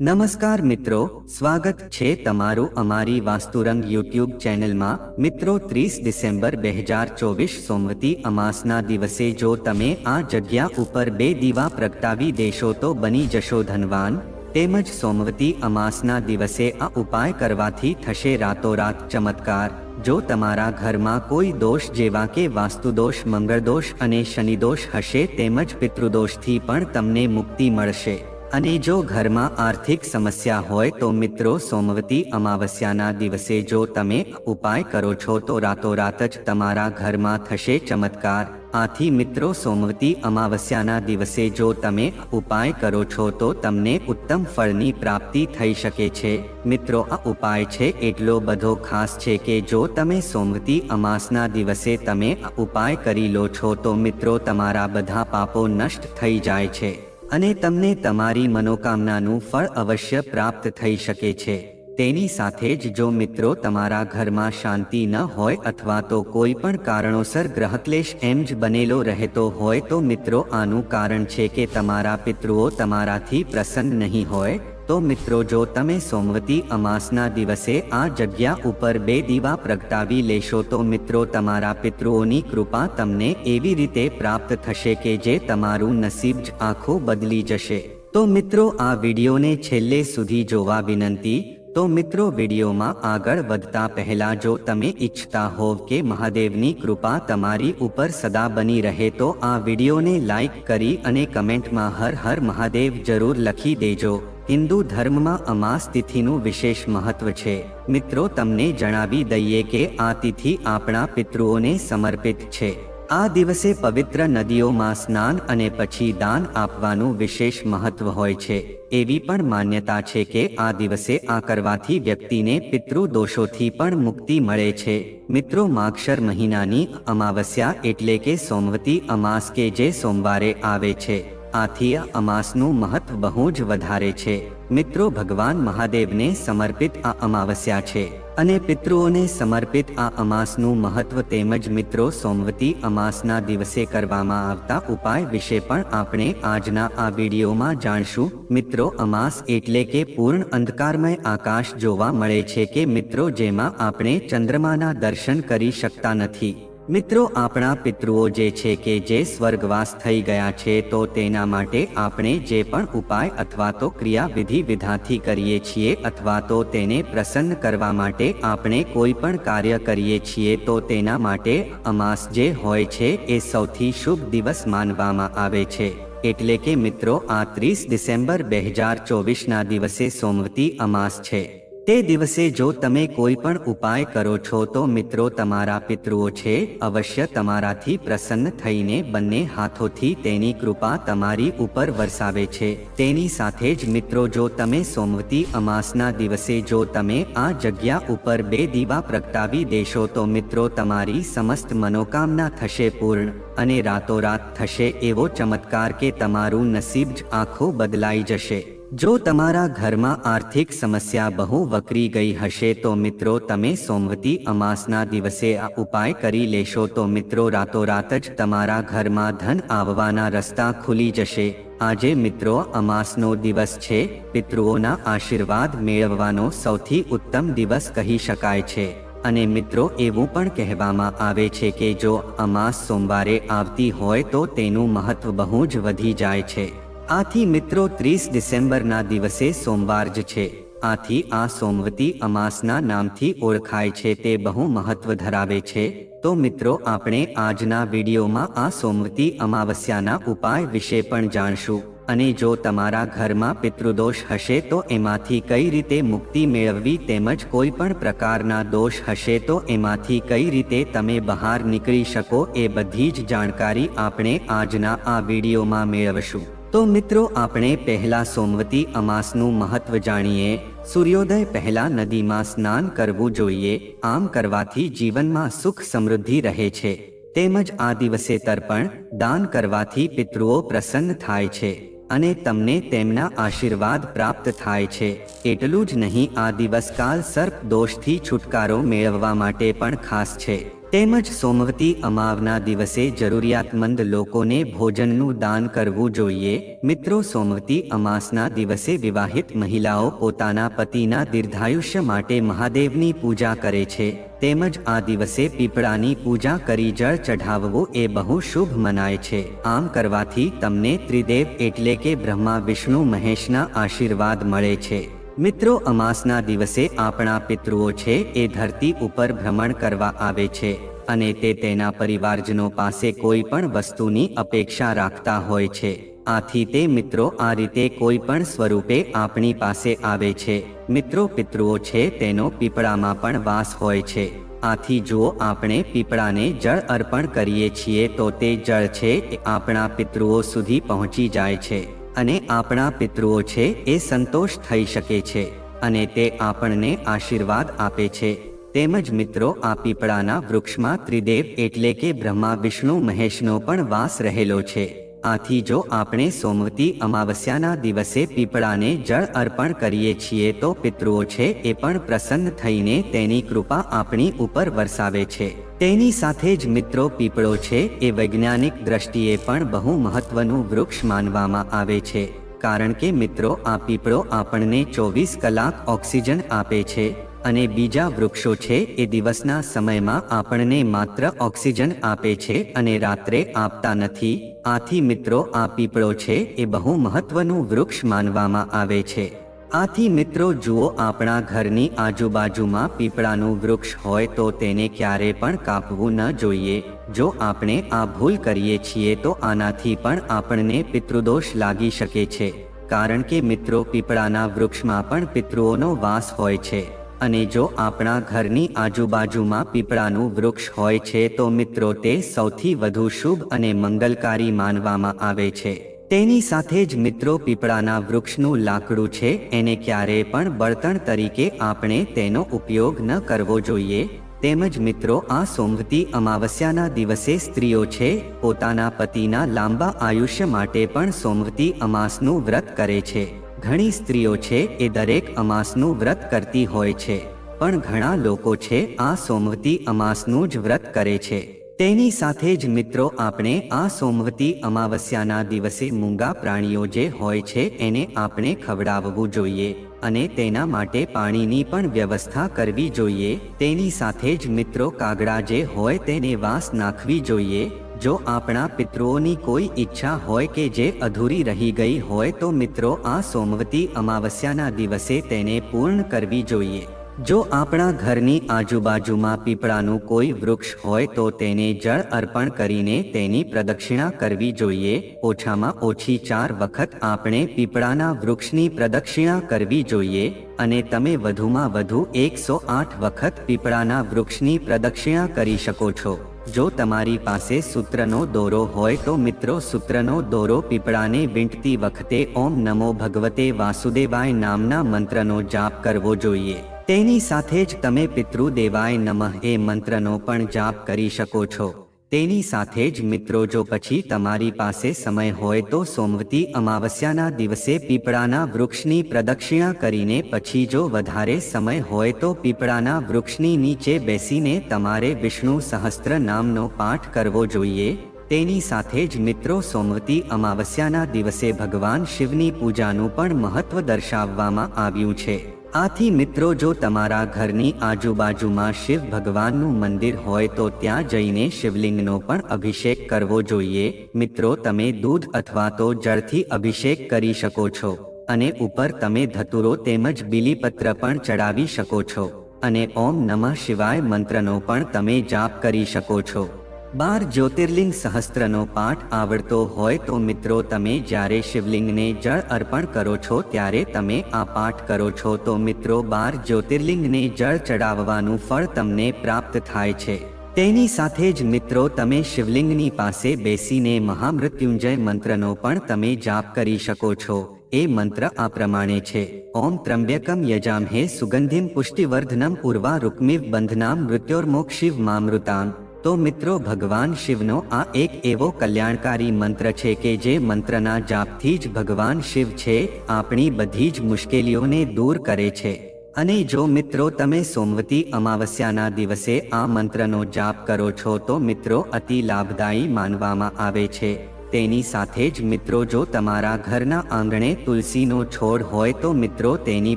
નમસ્કાર મિત્રો, સ્વાગત છે તમારું અમારી વાસ્તુરંગ યુટ્યુબ ચેનલમાં. મિત્રો, ત્રીસ ડિસેમ્બર બે હજાર ચોવીસ સોમવતી અમાસના દિવસે જો તમે આ જગ્યા ઉપર બે દીવા પ્રગટાવી દેશો તો બની જશો ધનવાન. તેમજ સોમવતી અમાસના દિવસે આ ઉપાય કરવાથી થશે રાતોરાત ચમત્કાર. જો તમારા ઘરમાં કોઈ દોષ જેવા કે વાસ્તુદોષ, મંગળદોષ અને શનિદોષ હશે તેમજ પિતૃદોષથી પણ તમને મુક્તિ મળશે. અને જો ઘરમાં આર્થિક સમસ્યા હોય તો મિત્રો સોમવતી અમાવસ્યાના દિવસે જો તમે ઉપાય કરો છો તો રાતોરાત જ તમારા ઘરમાં થશે ચમત્કાર. આથી મિત્રો સોમવતી અમાવસ્યાના દિવસે જો તમે ઉપાય કરો છો તો તમને ઉત્તમ ફળની પ્રાપ્તિ થઈ શકે છે. મિત્રો આ ઉપાય છે એટલો બધો ખાસ છે કે જો તમે સોમવતી અમાસના દિવસે તમે ઉપાય કરી લો છો તો મિત્રો તમારા બધા પાપો નષ્ટ થઈ જાય છે. અને તમને તમારી મનોકામનાનું ફળ અવશ્ય પ્રાપ્ત થઈ શકે છે. તેની સાથે જ જો મિત્રો તમારા ઘરમાં શાંતિ ન હોય અથવા તો કોઈ પણ કારણોસર ગ્રહક્લેશ એમ જ બનેલો રહેતો હોય તો મિત્રો આનું કારણ છે કે તમારા પિતૃઓ તમારાથી પ્રસન્ન નહીં હોય તો મિત્રો, જો તમે સોમવતી અમાસના દિવસે આ જગ્યા ઉપર બે દીવા પ્રગટાવી લેશો, તો મિત્રો, તમારા પિતૃઓની કૃપા તમને એવી રીતે પ્રાપ્ત થશે કે જે તમારું નસીબ જ આખું બદલી જશે. તો મિત્રો, આ વિડીયોને છેલ્લે સુધી જોવા વિનંતી તો મિત્રો વિડીયોમાં આગળ વધતા પહેલા જો તમે ઈચ્છતા હોવ કે મહાદેવની કૃપા તમારી ઉપર સદા બની રહે તો આ વિડીયોને લાઈક કરી અને કમેન્ટમાં હર હર મહાદેવ જરૂર લખી દેજો. હિન્દુ ધર્મમાં અમાસ તિથિનું વિશેષ મહત્વ છે. મિત્રો તમને જણાવી દઈએ કે આ તિથિ આપણા પિતૃઓને સમર્પિત છે. આ દિવસે પવિત્ર નદીઓમાં સ્નાન અને પછી દાન આપવાનું વિશેષ મહત્વ હોય છે. એવી પણ માન્યતા છે કે આ દિવસે આ કરવાથી વ્યક્તિને પિતૃ દોષોથી પણ મુક્તિ મળે છે. મિત્રો માક્ષર મહિનાની અમાવસ્યા એટલે કે સોમવતી અમાસ કે જે સોમવારે આવે છે. આથી આ અમાસનું મહત્વ બહુ જ વધારે છે. મિત્રો, ભગવાન મહાદેવને સમર્પિત આ અમાવસ્યા છે અને પિતૃઓને સમર્પિત આ અમાસનું મહત્વ તેમજ મિત્રો, સોમવતી અમાસના દિવસે કરવામાં આવતા ઉપાય વિશે પણ આપણે આજના આ વિડીયોમાં જાણશું. મિત્રો, અમાસ એટલે કે પૂર્ણ અંધકારમય આકાશ જોવા મળે છે કે મિત્રો, જેમાં આપણે ચંદ્રમાના દર્શન કરી શકતા નથી. મિત્રો, આપણા પિતૃઓ જે છે કે જે સ્વર્ગવાસ થઈ ગયા છે, તો તેના માટે આપણે જે પણ ઉપાય અથવા તો ક્રિયાવિધિ વિધાથી કરીએ છીએ અથવા તો તેને પ્રસન્ન કરવા માટે આપણે કોઈ પણ કાર્ય કરીએ છીએ, તો તેના માટે અમાસ જે હોય છે, એ સૌથી શુભ દિવસ માનવામાં આવે છે. એટલે કે મિત્રો, આ ત્રીસ ડિસેમ્બર બે હજાર ચોવીસના દિવસે સોમવતી અમાસ છે. તે દિવસે જો તમે કોઈ પણ ઉપાય કરો છો તો મિત્રો તમારા પિતૃઓ છે, અવશ્ય તમારાથી પ્રસન્ન થઈને બંને હાથોથી તેની કૃપા તમારી ઉપર વરસાવે છે. તેની સાથે જ મિત્રો જો તમે સોમવતી અમાસના દિવસે જો તમે આ જગ્યા ઉપર બે દીવા પ્રગટાવી દેશો તો મિત્રો તમારી સમસ્ત મનોકામના થશે પૂર્ણ અને રાતોરાત થશે એવો ચમત્કાર કે તમારું નસીબ જ આખું બદલાઈ જશે. જો તમારા ઘરમાં આર્થિક સમસ્યા બહુ વકરી ગઈ હશે તો મિત્રો તમે સોમવતી અમાસના દિવસે આ ઉપાય કરી લેશો તો મિત્રો રાતોરાત જ તમારા ઘરમાં ધન આવવાના રસ્તા ખુલી જશે. આજે મિત્રો અમાસનો દિવસ છે. પિતૃઓના આશીર્વાદ મેળવવાનો સૌથી ઉત્તમ દિવસ કહી શકાય છે. અને મિત્રો એવું પણ કહેવામાં આવે છે કે જો અમાસ સોમવારે આવતી હોય તો તેનું મહત્વ બહુ જ વધી જાય છે. આથી મિત્રો ત્રીસ ડિસેમ્બરના દિવસે સોમવાર જ છે. આથી આ સોમવતી અમાસના નામથી ઓળખાય છે તે બહુ મહત્વ ધરાવે છે. તો મિત્રો આપણે આજના વિડીયોમાં આ સોમવતી અમાવસ્યાના ઉપાય વિશે પણ જાણશું. અને જો તમારા ઘરમાં પિતૃદોષ હશે તો એમાંથી કઈ રીતે મુક્તિ મેળવવી તેમજ કોઈ પણ પ્રકારના દોષ હશે તો એમાંથી કઈ રીતે તમે બહાર નીકળી શકો એ બધી જ જાણકારી આપણે આજના આ વિડીયોમાં મેળવશું. તો મિત્રો, આપણે પહેલા સોમવતી અમાસનું મહત્વ જાણીએ. સૂર્યોદય પહેલા નદીમાં સ્નાન કરવું જોઈએ. આમ કરવાથી જીવનમાં સુખ સમૃદ્ધિ રહે છે. તેમજ આ દિવસે તર્પણ, દાન કરવાથી પિતૃઓ પ્રસન્ન થાય છે. અને તમને તેમના આશીર્વાદ પ્રાપ્ત થાય છે. એટલું જ નહીં, આ દિવસકાલ સર્પ દોષથી છુટકારો મેળવવા માટે પણ ખાસ છે. તેમજ સોમવતી અમાવના દિવસે જરૂરિયાતમંદ લોકોને ભોજનનું દાન કરવું જોઈએ. મિત્રો, સોમવતી અમાસના દિવસે વિવાહિત મહિલાઓ પોતાના પતિના દીર્ઘાયુષ્ય માટે મહાદેવની પૂજા કરે છે. તેમજ આ દિવસે પીપળાની પૂજા કરી જળ ચઢાવવું એ બહુ શુભ મનાય છે. આમ કરવાથી તમને ત્રિદેવ એટલે કે બ્રહ્મા, વિષ્ણુ, મહેશના આશીર્વાદ મળે છે. મિત્રો, અમાસના દિવસે આપણા પિતૃઓ છે એ ધરતી ઉપર ભ્રમણ કરવા આવે છે અને તે તેના પરિવારજનો પાસે કોઈ પણ વસ્તુની અપેક્ષા રાખતા હોય છે. આથી તે મિત્રો આ રીતે કોઈ પણ સ્વરૂપે આપણી પાસે આવે છે. મિત્રો, પિતૃઓ છે તેનો પીપળામાં પણ વાસ હોય છે. આથી જો આપણે પીપળાને જળ અર્પણ કરીએ છીએ તો તે જળ છે એ આપણા પિતૃઓ સુધી પહોંચી જાય છે. અને આપણા પિતૃઓ છે એ સંતોષ થઈ શકે છે અને તે આપણને આશીર્વાદ આપે છે. તેમજ મિત્રો, આ પીપળાના વૃક્ષમાં ત્રિદેવ એટલે કે બ્રહ્મા, વિષ્ણુ, મહેશનો પણ વાસ રહેલો છે. આથી જો આપણે સોમવતી અમાવસ્યાના દિવસે પીપળાને જળ અર્પણ કરીએ છીએ તો પિતૃઓ છે એ પણ પ્રસન્ન થઈને તેની કૃપા આપણી ઉપર વરસાવે છે. તેની સાથે જ મિત્રો પીપળો છે એ વૈજ્ઞાનિક દ્રષ્ટિએ પણ બહુ મહત્વનું વૃક્ષ માનવામાં આવે છે. કારણ કે મિત્રો, આ પીપળો આપણને ચોવીસ કલાક ઓક્સિજન આપે છે. અને બીજા વૃક્ષો છે એ દિવસના સમયમાં આપણને માત્ર ઓક્સિજન આપે છે અને રાત્રે આપતા નથી. આથી મિત્રો, આ પીપળો છે એ બહુ મહત્વનું વૃક્ષ માનવામાં આવે છે. આથી મિત્રો, જુઓ આપણા ઘરની આજુબાજુમાં પીપળાનું વૃક્ષ હોય તો તેને ક્યારે પણ કાપવું ન જોઈએ. જો આપણે આ ભૂલ કરીએ છીએ તો આનાથી પણ આપણને પિતૃદોષ લાગી શકે છે. કારણ કે મિત્રો, પીપળાના વૃક્ષમાં પણ પિતૃઓનો વાસ હોય છે. અને જો આપણા ઘરની આજુબાજુમાં પીપળાનું વૃક્ષ હોય છે તો મિત્રો તે સૌથી વધુ શુભ અને મંગલકારી માનવામાં આવે છે. તેની સાથે જ મિત્રો પીપળાના વૃક્ષનું લાકડું છે, એને ક્યારેય પણ બળતણ તરીકે આપણે તેનો ઉપયોગ ન કરવો જોઈએ. તેમજ મિત્રો, આ સોમવતી અમાવસ્યાના દિવસે સ્ત્રીઓ છે, પોતાના પતિના લાંબા આયુષ્ય માટે પણ સોમવતી અમાસનું વ્રત કરે છે. ઘણી સ્ત્રીઓ છે એ દરેક અમાસનું વ્રત કરતી હોય છે, પણ ઘણા લોકો છે આ સોમવતી અમાસનું જ વ્રત કરે છે. તેની સાથે જ મિત્રો, આપણે આ સોમવતી અમાવસ્યાના દિવસે મૂંગા પ્રાણીઓ જે હોય છે એને આપણે ખવડાવવું જોઈએ અને તેના માટે પાણીની પણ વ્યવસ્થા કરવી જોઈએ. તેની સાથે જ મિત્રો, કાગડા જે હોય તેને વાસ નાખવી જોઈએ જો આપણા પિતૃઓની કોઈ ઈચ્છા હોય કે જે અધૂરી રહી ગઈ હોય તો મિત્રો આ સોમવતી અમાવસ્યાના દિવસે તેને પૂર્ણ કરવી જોઈએ. જો આપણા ઘરની આજુબાજુમાં પીપળાનું કોઈ વૃક્ષ હોય તો તેને જળ અર્પણ કરીને તેની પ્રદક્ષિણા કરવી જોઈએ. ઓછામાં ઓછી ચાર વખત આપણે પીપળાના વૃક્ષની પ્રદક્ષિણા કરવી જોઈએ અને તમે વધુમાં વધુ એકસો આઠ વખત પીપળાના વૃક્ષની પ્રદક્ષિણા કરી શકો છો. જો તમારી પાસે સૂત્રનો દોરો હોય તો મિત્રો સૂત્રનો દોરો પીપળાને વીંટતી વખતે ઓમ નમો ભગવતે વાસુદેવાય નામના મંત્રનો જાપ કરવો જોઈએ. તેની સાથે જ તમે પિતૃદેવાય નમઃ એ મંત્રનો પણ જાપ કરી શકો છો. તેની સાથે જ મિત્રો, જો પછી તમારી પાસે સમય હોય તો સોમવતી અમાવસ્યાના દિવસે પીપળાના વૃક્ષની પ્રદક્ષિણા કરીને પછી જો વધારે સમય હોય તો પીપળાના વૃક્ષની નીચે બેસીને તમારે વિષ્ણુ સહસ્ત્ર નામનો પાઠ કરવો જોઈએ. તેની સાથે જ મિત્રો, સોમવતી અમાવસ્યાના દિવસે ભગવાન શિવની પૂજાનું પણ મહત્વ દર્શાવવામાં આવ્યું છે. આથી મિત્રો, જો તમારા ઘરની આજુબાજુમાં શિવ ભગવાનનું મંદિર હોય તો ત્યાં જઈને શિવલિંગનો પણ અભિષેક કરવો જોઈએ. મિત્રો, તમે દૂધ અથવા તો જળથી અભિષેક કરી શકો છો અને ઉપર તમે ધતુરો તેમજ બીલીપત્ર પણ ચડાવી શકો છો અને ઓમ નમઃ શિવાય મંત્રનો પણ તમે જાપ કરી શકો છો. બાર જ્યોતિર્લિંગ સહસ્ત્રનો પાઠ આવડતો હોય તો મિત્રો તમે જ્યારે શિવલિંગને જળ અર્પણ કરો છો ત્યારે તમે આ પાઠ કરો છો. તો મિત્રો બાર જ્યોતિર્લિંગને જળ ચડાવવાનું ફળ તમને પ્રાપ્ત થાય છે. તેની સાથે જ મિત્રો તમે શિવલિંગની પાસે બેસીને મહામૃત્યુંજય મંત્રનો પણ તમે જાપ કરી શકો છો. એ મંત્ર આ પ્રમાણે છે. ઓમ ત્રંબ્યકમ યજામહે સુગંધિમ પુષ્ટિવર્ધનમ ઉર્વા રૂકમિવ બંધનામ મૃત્યોર્મોક્ષિવ મામૃતામ. તો મિત્રો, ભગવાન શિવનો આ એક એવો કલ્યાણકારી મંત્ર છે કે જે મંત્રના જાપથી જ ભગવાન શિવ છે, આપણી બધી જ મુશ્કેલીઓને દૂર કરે છે. અને જો મિત્રો, તમે સોમવતી અમાવસ્યાના દિવસે આ મંત્રનો જાપ કરો છો, તો મિત્રો, અતિ લાભદાયી માનવામાં આવે છે. તેની સાથે જ મિત્રો, જો તમારા ઘરના આંગણે તુલસીનો છોડ હોય, તો મિત્રો, તેની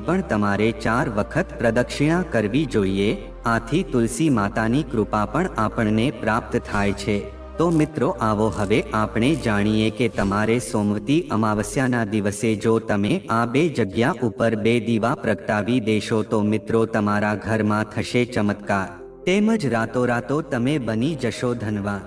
પણ તમારે ચાર વખત પ્રદક્ષિણા કરવી જોઈએ. આથી તુલસી માતાની કૃપા પણ આપણને પ્રાપ્ત થાય છે. તો મિત્રો, આવો હવે આપણે જાણીએ કે તમારે સોમવતી અમાવસ્યાના દિવસે જો તમે આ બે જગ્યા ઉપર બે દીવા પ્રગટાવી દેશો, તો મિત્રો, તમારા ઘરમાં થશે ચમત્કાર. તેમજ રાતોરાતો તમે બની જશો ધનવાન.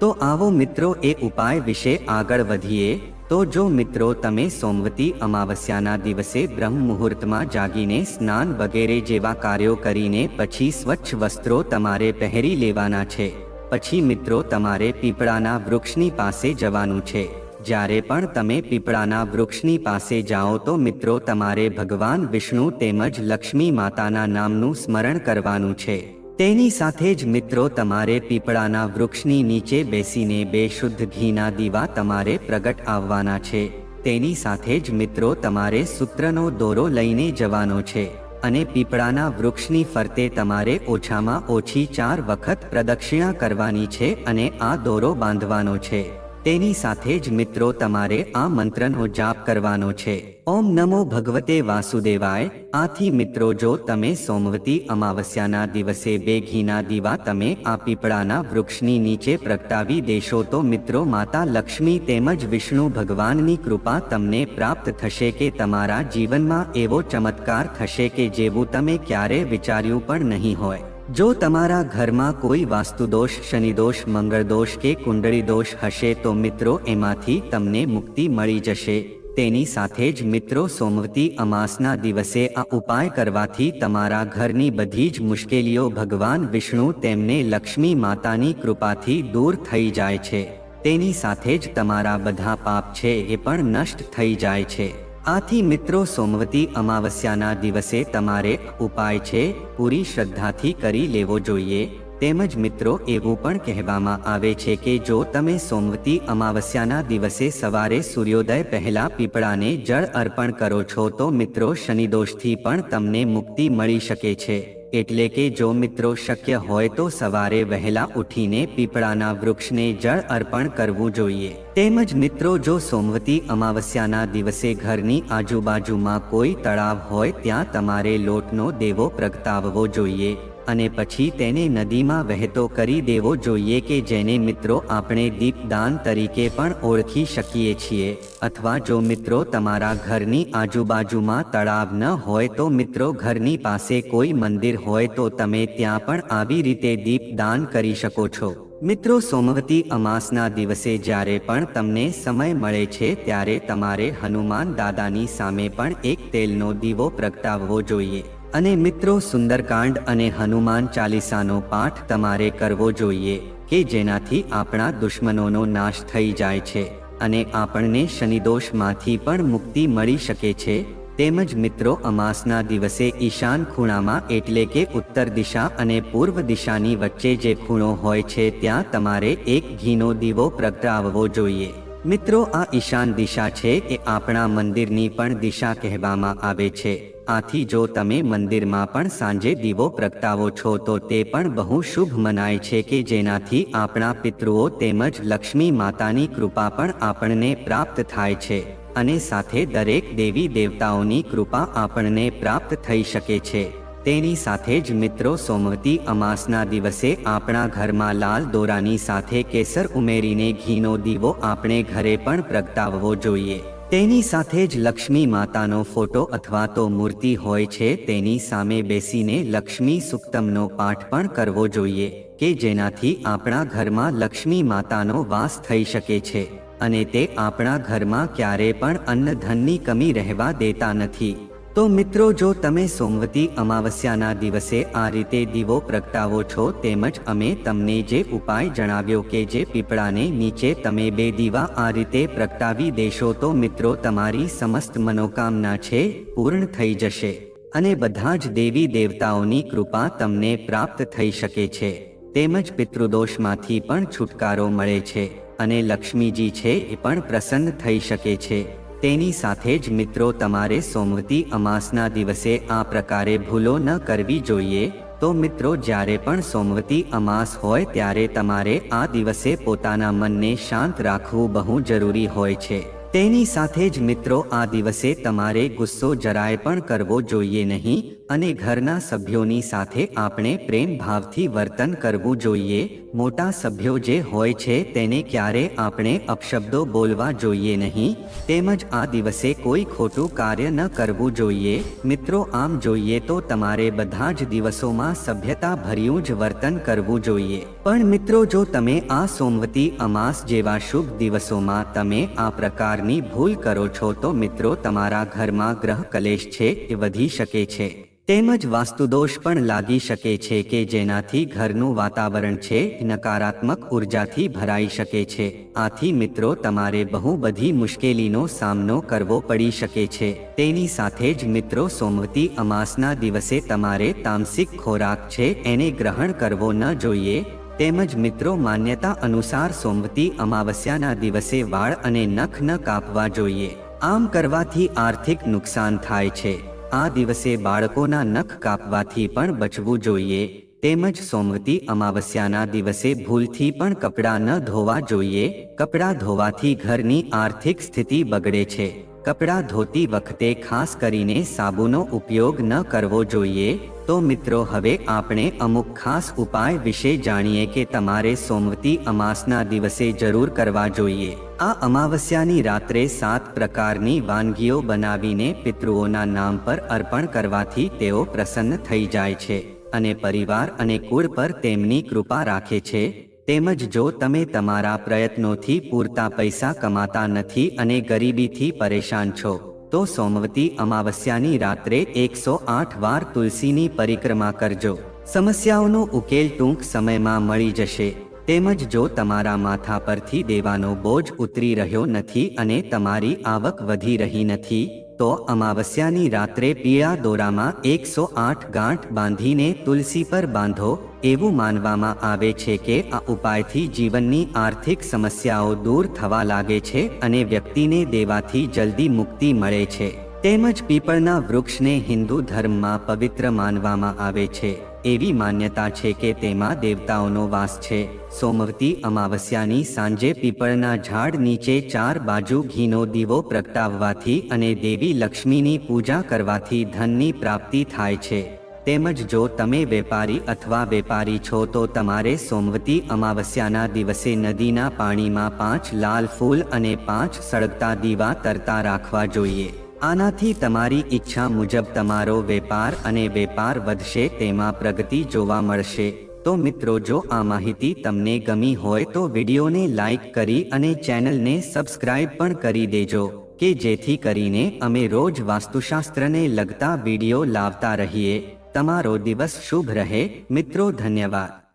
તો આવો મિત્રો, એ ઉપાય વિશે આગળ વધીએ. તો જો મિત્રો તમે સોમવતી અમાવસ્યાના દિવસે બ્રહ્મ મુહૂર્તમાં જાગીને સ્નાન વગેરે જેવા કાર્યો કરીને પછી સ્વચ્છ વસ્ત્રો તમારે પહેરી લેવાના છે. પછી મિત્રો તમારે પીપળાના વૃક્ષની પાસે જવાનું છે. જ્યારે પણ તમે પીપળાના વૃક્ષની પાસે જાઓ તો મિત્રો તમારે ભગવાન વિષ્ણુ તેમજ લક્ષ્મી માતાના નામનું સ્મરણ કરવાનું છે. તેની સાથે જ મિત્રો તમારે પીપળાના વૃક્ષની નીચે બેસીને બે શુદ્ધ ઘીના દીવા તમારે પ્રગટ આવવાના છે. તેની સાથે જ મિત્રો તમારે સૂત્રનો દોરો લઈને જવાનો છે અને પીપળાના વૃક્ષની ફરતે તમારે ઓછામાં ઓછી ચાર વખત પ્રદક્ષિણા કરવાની છે અને આ દોરો બાંધવાનો છે. તેની સાથે જ મિત્રો તમારે આ મંત્રનો જાપ કરવાનો છે. ઓમ નમો ભગવતે વાસુદેવાય, આથી મિત્રો જો તમે સોમવતી અમાવસ્યાના દિવસે બે ઘીના દીવા તમે આ પીપળાના વૃક્ષની નીચે પ્રગટાવી દેશો તો મિત્રો માતા લક્ષ્મી તેમજ વિષ્ણુ ભગવાનની કૃપા તમને પ્રાપ્ત થશે કે તમારા જીવનમાં એવો ચમત્કાર થશે કે જેવું તમે ક્યારે વિચાર્યું પણ નહીં હોય. જો તમારા ઘરમાં કોઈ વાસ્તુદોષ શનિદોષ મંગળદોષ કે કુંડળી દોષ હશે તો મિત્રો એમાંથી તમને મુક્તિ મળી જશે. તેની સાથે જ મિત્રો સોમવતી અમાસના દિવસે આ ઉપાય કરવાથી તમારા ઘરની બધી જ મુશ્કેલીઓ ભગવાન વિષ્ણુ તેમને લક્ષ્મી માતાની કૃપાથી દૂર થઈ જાય છે. તેની સાથે જ તમારા બધા પાપ છે એ પણ નષ્ટ થઈ જાય છે. આથી મિત્રો સોમવતી અમાવસ્યાના દિવસે તમારે ઉપાય છે, પૂરી શ્રદ્ધાથી કરી લેવો જોઈએ. તેમજ મિત્રો, એવું પણ કહેવામાં આવે છે કે જો તમે સોમવતી અમાવસ્યાના દિવસે સવારે સૂર્યોદય પહેલા પીપળાને જળ અર્પણ કરો છો તો મિત્રો શનિદોષથી પણ તમને મુક્તિ મળી શકે છે. એટલે કે જો મિત્રો શક્ય હોય તો સવારે વહેલા ઉઠીને પીપળાના વૃક્ષને જળ અર્પણ કરવું જોઈએ. તેમજ મિત્રો જો સોમવતી અમાવસ્યાના દિવસે ઘરની આજુબાજુમાં કોઈ તળાવ હોય ત્યાં તમારે લોટનો દેવો પ્રગટાવવો જોઈએ. અને પછી તેને નદીમાં વહેતો કરી દેવો જોઈએ કે જેને મિત્રો આપણે દીપદાન તરીકે પણ ઓળખી શકીએ છીએ. અથવા જો મિત્રો તમારા ઘરની આજુબાજુમાં તળાવ ન હોય તો મિત્રો ઘરની પાસે કોઈ મંદિર હોય તો તમે ત્યાં પણ આવી રીતે દીપદાન કરી શકો છો. મિત્રો સોમવતી અમાસના દિવસે જ્યારે પણ તમને સમય મળે છે ત્યારે તમારે હનુમાન દાદાની સામે પણ એક તેલનો દીવો પ્રગટાવવો જોઈએ. અને મિત્રો, સુંદરકાંડ અને હનુમાન ચાલીસાનો પાઠ તમારે કરવો જોઈએ કે જેનાથી આપણા દુશ્મનોનો નાશ થઈ જાય છે અને આપણને શનિદોષમાંથી પણ મુક્તિ મળી શકે છે. તેમજ મિત્રો, અમાસના દિવસે ઈશાન ખૂણામાં એટલે કે ઉત્તર દિશા અને પૂર્વ દિશાની વચ્ચે જે ખૂણો હોય છે, ત્યાં તમારે એક ઘીનો દીવો પ્રગટાવવો જોઈએ. મિત્રો, આ ઈશાન દિશા છે એ આપણા મંદિરની પણ દિશા કહેવામાં આવે છે. આથી જો તમે મંદિરમાં પણ સાંજે દીવો પ્રગટાવો છો, તો તે પણ બહુ શુભ મનાય છે કે જેનાથી આપણા પિતૃઓ તેમજ લક્ષ્મી માતાની કૃપા પણ આપણને પ્રાપ્ત થાય છે અને સાથે દરેક દેવી દેવતાઓની કૃપા આપણને પ્રાપ્ત થઈ શકે છે. તેની સાથે જ મિત્રો સોમવતી અમાસના દિવસે આપણા ઘરમાં લાલ દોરાની સાથે કેસર ઉમેરીને ઘીનો દીવો આપણે ઘરે પણ પ્રગટાવવો જોઈએ. તેની સાથે જ લક્ષ્મી માતાનો ફોટો અથવા તો મૂર્તિ હોય છે તેની સામે બેસીને લક્ષ્મી સુક્તમનો પાઠ પણ કરવો જોઈએ કે જેનાથી આપણા ઘરમાં લક્ષ્મી માતાનો વાસ થઈ શકે છે અને તે આપણા ઘરમાં ક્યારે પણ અન્ન ધનની કમી રહેવા દેતા નથી. તો મિત્રો, જો તમે સોમવતી અમાવસ્યાના દિવસે આ રીતે દીવો પ્રગટાવો છો, તેમજ અમે તમને જે ઉપાય જણાવ્યો કે જે પીપળાને નીચે તમે બે દીવા આ રીતે પ્રગટાવી દેશો, તો મિત્રો, તમારી સમસ્ત મનોકામના છે, પૂર્ણ થઈ જશે. અને બધા જ દેવી દેવતાઓની કૃપા તમને પ્રાપ્ત થઈ શકે છે. તેમજ પિતૃદોષમાંથી પણ છુટકારો મળે છે. અને લક્ષ્મીજી છે, એ પણ પ્રસન્ન થઈ શકે છે. તેની સાથે જ મિત્રો તમારે સોમવતી અમાસના દિવસે આ પ્રકારે ભૂલો ન કરવી જોઈએ. તો મિત્રો જ્યારે પણ સોમવતી અમાસ હોય ત્યારે તમારે આ દિવસે પોતાના મનને શાંત રાખવું બહુ જરૂરી હોય છે. તેની સાથે જ મિત્રો આ દિવસે તમારે ગુસ્સો જરાય પણ કરવો જોઈએ નહીં. અને ઘરના સભ્યોની સાથે આપણે પ્રેમ ભાવથી વર્તન કરવું જોઈએ. મોટા સભ્યો જે હોય છે તેને ક્યારે આપણે અપશબ્દો બોલવા જોઈએ નહીં. તેમજ આ દિવસે કોઈ ખોટું કાર્ય ન કરવું જોઈએ. મિત્રો આમ જોઈએ તો તમારે બધા જ દિવસોમાં સભ્યતા ભર્યું જ વર્તન કરવું જોઈએ. પણ મિત્રો જો તમે આ સોમવતી અમાસ જેવા શુભ દિવસોમાં તમે આ પ્રકારની ભૂલ કરો છો તો મિત્રો તમારા ઘરમાં ગ્રહ કલેશ છે એ વધી શકે છે. તેમજ વાસ્તુદોષ પણ લાગી શકે છે કે જેનાથી ઘરનું વાતાવરણ છે, નકારાત્મક ઉર્જાથી ભરાઈ શકે છે. આથી મિત્રો, તમારે બહુ બધી મુશ્કેલીનો સામનો કરવો પડી શકે છે. તેની સાથે જ મિત્રો, સોમવતી અમાસના દિવસે તમારે તામસિક ખોરાક છે, એને ગ્રહણ કરવો ન જોઈએ. તેમજ મિત્રો, માન્યતા અનુસાર સોમવતી અમાવસ્યાના દિવસે વાળ અને નખ ન કાપવા જોઈએ. આમ કરવાથી આર્થિક નુકસાન થાય છે. આ દિવસે બાળકોના નખ કાપવાથી પણ બચવું જોઈએ, તેમજ સોમવતી અમાવસ્યાના દિવસે ભૂલથી પણ કપડાં ન ધોવા જોઈએ, કપડાં ધોવાથી ઘરની આર્થિક સ્થિતિ બગડે છે, કપડાં ધોતી વખતે ખાસ કરીને સાબુનો ઉપયોગ ન કરવો જોઈએ તો મિત્રો, હવે આપણે અમુક ખાસ ઉપાય વિશે જાણીએ કે તમારે સોમવતી અમાસના દિવસે જરૂર કરવા જોઈએ. આ અમાવસ્યાની રાત્રે સાત પ્રકારની વાનગીઓ બનાવીને પિતૃઓના નામ પર અર્પણ કરવાથી તેઓ પ્રસન્ન થઈ જાય છે અને પરિવાર અને કુળ પર તેમની કૃપા રાખે છે. તેમજ જો તમે તમારા પ્રયત્નોથી પૂરતા પૈસા કમાતા નથી અને ગરીબીથી પરેશાન છો તો સોમવતી અમાવસ્યાની રાત્રે એકસો આઠ વાર તુલસીની પરિક્રમા કરજો. સમસ્યાઓનો ઉકેલ ટૂંક સમયમાં મળી જશે. તેમજ જો તમારા માથા પરથી દેવાનો બોજ ઉતરી રહ્યો નથી અને તમારી આવક વધી રહી નથી તો અમાવસ્યાની રાત્રે પીળા દોરામાં એકસો આઠ ગાંઠ બાંધીને તુલસી પર બાંધો, એવું માનવામાં આવે છે કે આ ઉપાયથી જીવનની આર્થિક સમસ્યાઓ દૂર થવા લાગે છે અને વ્યક્તિને દેવાથી જલ્દી મુક્તિ મળે છે. તેમજ પીપળના વૃક્ષને હિન્દુ ધર્મમાં પવિત્ર માનવામાં આવે છે. એવી માન્યતા છે કે તેમાં દેવતાઓનો વાસ છે. સોમવતી અમાવસ્યાની સાંજે પીપળના ઝાડ નીચે ચાર બાજુ ઘીનો દીવો પ્રગટાવવાથી અને દેવી લક્ષ્મીની પૂજા કરવાથી ધનની પ્રાપ્તિ થાય છે. તેમજ જો તમે વેપારી અથવા વેપારી છો તો તમારે સોમવતી અમાવસ્યાના દિવસે નદીના પાણીમાં પાંચ લાલ ફૂલ અને પાંચ સળગતા દીવા તરતા રાખવા જોઈએ. આનાથી તમારી ઈચ્છા મુજબ તમારો વેપાર અને વેપાર વધશે, તેમાં પ્રગતિ જોવા મળશે. તો મિત્રો, જો આ માહિતી તમને ગમી હોય તો વિડીયોને લાઈક કરી અને ચેનલને સબસ્ક્રાઇબ પણ કરી દેજો, કે જેથી કરીને અમે રોજ વાસ્તુશાસ્ત્રને લગતા વીડિયો લાવતા રહીએ. તમારો દિવસ શુભ રહે. મિત્રો, ધન્યવાદ.